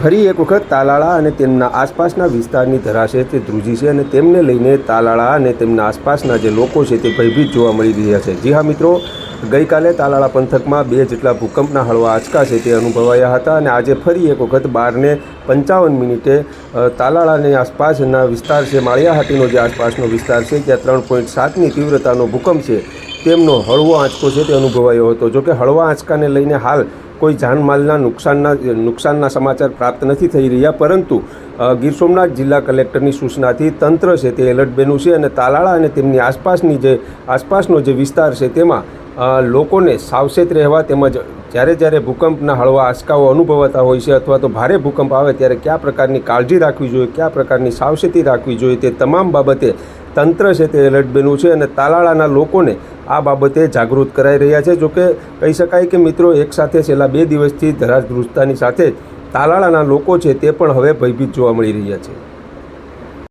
ફરી એક વખત તાલાળા અને તેમના આસપાસના વિસ્તારની ધરાશે તે ધ્રુજી છે અને તેમને લઈને તાલાળા અને તેમના આસપાસના જે લોકો છે તે ભયભીત જોવા મળી રહ્યા છે. જી હા મિત્રો ગઈકાલે તાલાળા પંથકમાં બે જેટલા ભૂકંપના હળવા આંચકા છે તે અનુભવાયા હતા અને આજે ફરી એક વખત બારને પંચાવન મિનિટે તાલાળાની આસપાસના વિસ્તાર છે, માળિયાહાટીનો જે આસપાસનો વિસ્તાર છે, ત્યાં ત્રણ પોઈન્ટ સાતની તીવ્રતાનો ભૂકંપ છે, તેમનો હળવો આંચકો છે તે અનુભવાયો હતો. જોકે હળવા આંચકાને લઈને હાલ કોઈ જાનમાલના નુકસાનના નુકસાનના સમાચાર પ્રાપ્ત નથી થઈ રહ્યા, પરંતુ ગીર સોમનાથ જિલ્લા કલેક્ટરની સૂચનાથી તંત્ર છે તે એલર્ટ બેનું છે અને તાલાળા અને તેમની આસપાસની જે, આસપાસનો જે વિસ્તાર છે તેમાં લોકોને સાવચેત રહેવા તેમજ જ્યારે જ્યારે ભૂકંપના હળવા આંચકાઓ અનુભવાતા હોય છે અથવા તો ભારે ભૂકંપ આવે ત્યારે કયા પ્રકારની કાળજી રાખવી જોઈએ, કયા પ્રકારની સાવચેતી રાખવી જોઈએ તે તમામ બાબતે તંત્ર છે તે એલર્ટ બન્યું છે અને તાલાળાના લોકોને આ બાબતે જાગૃત કરાઈ રહ્યા છે. જોકે કહી શકાય કે મિત્રો એકસાથે છેલ્લા બે દિવસથી ધરાધ્રુજતાની સાથે તાલાળાના લોકો છે તે પણ હવે ભયભીત જોવા મળી રહ્યા છે.